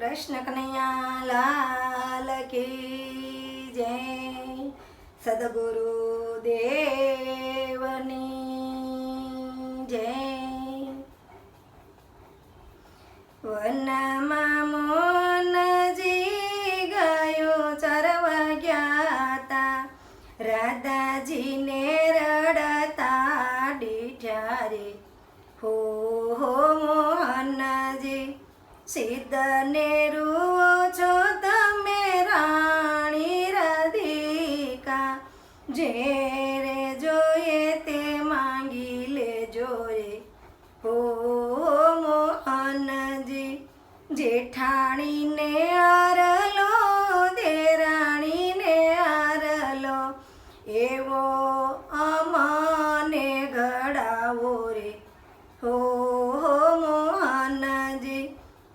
કૃષ્ણ કનૈયા લાલ કી જય. સદગુરુ દેવની જય. વનમાં મોનજી ગયો ચરવા ગયા રાધાજીને સિદ્ધને રૂઓ છો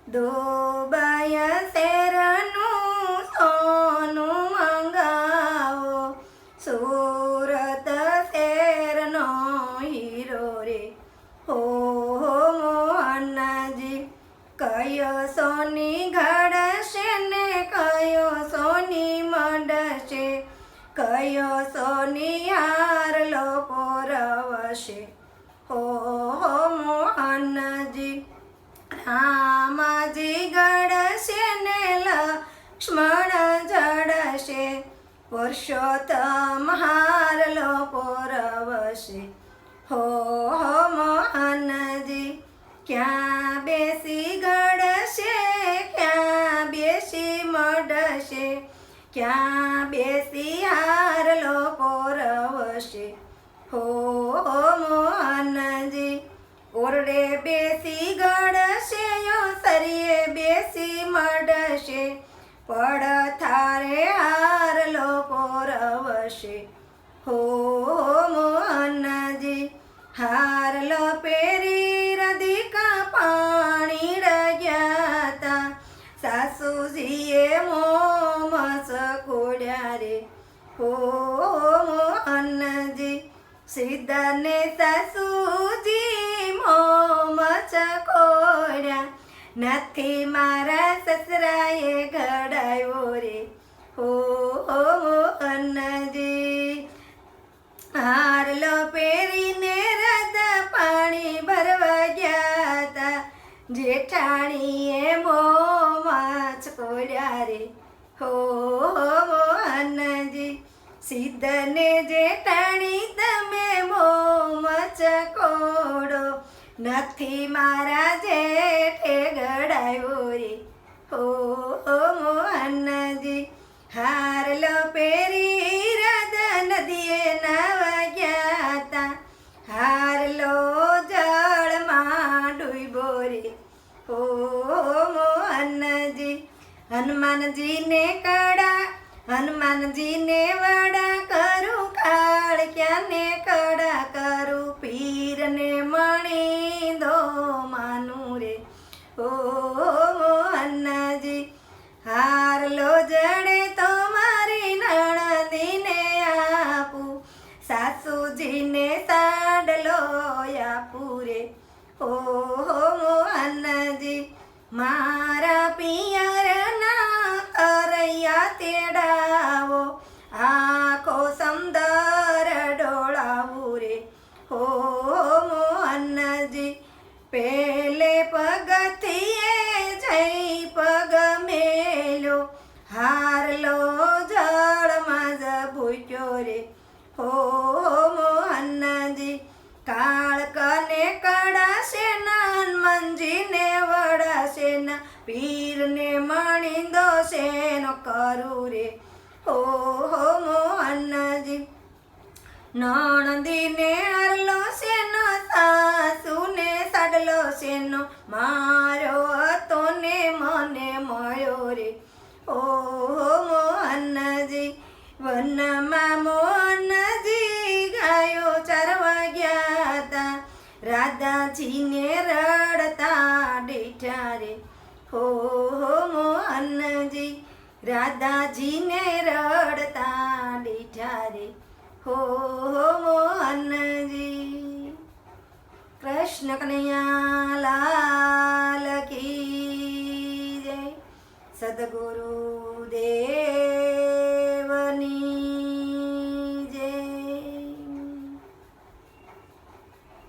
દોબાયા શેરનું સોનું મંગાવો. સુરત શેરનો હીરો રે. હો હો, મોહનજી, કયો સોની ઘડશે ને કયો સોની મડશે? કયો સોની હારલો પોરવશે હો હો, મોહનજી રામાજી ગડશે ને લક્ષ્મણ જડશે. પુરુષોત્તમ હારલો પોરવશે હો હો, મોહનજી, ક્યાં બેસી ગડશે ક્યાં બેસી મડશે? ક્યાં બેસી હારલો પોરવશે હો હો, મોહનજી, ઓરડે બેસી ગળશે પડ થારે હારલો પોરવશે હો મોહનજી, હાર લો પેરી રદિકા પાણી ડગ્યાતા સાસુજીએ મોમસ કોડ્યા રે. હો મોહનજી સીધાને સાસુજી નથી મારા સસરાએ ઘડાયો રે. હો મોહનજી હારલો પહેરીને રાધા પાણી ભરવા ગયા તા જેઠાણીએ મોમાં કોડ્યા રે. હો અન્નજી. સિદ્ધને જેઠાણી, તમે મો કોડો નથી મારા જેઠે ગડાયો રે. હો મોહનજી હારલો પેરી રાધા નદીએ નાવા ગયા તા હારલો જળમાં ડૂબો રે. હો મોહનજી, હનુમાનજીને કડા હનુમાનજીને વડા. મારા પિયરના અરૈયા તેડાવો, આખો સમદર ડોળાવું રે. હો મોહનજી, પેલે પગથિયે જઈ પગ મેલો હારલો જળમાં જ ભૂક્યો રે. હો મોહનજી, કાળકને કડાશે નાન હનુમાનજીને વડાશે ના પીરને મણી દોશે નો કરું રે. હો હો, મોહનજી, નણંદીને અરલો સેનો સાસુને સાડલો સેનો મારો હતો ને મને મળ્યો રે. ઓ મોહનજી, વનમાં મોહનજી રાધાજીને રડતા બેઠા રે હો, મોહનજી, રાધાજીને રડતા બેઠા રે હો, મોહનજી. કૃષ્ણ કનૈયા લાલ કી જય. સદગુરુ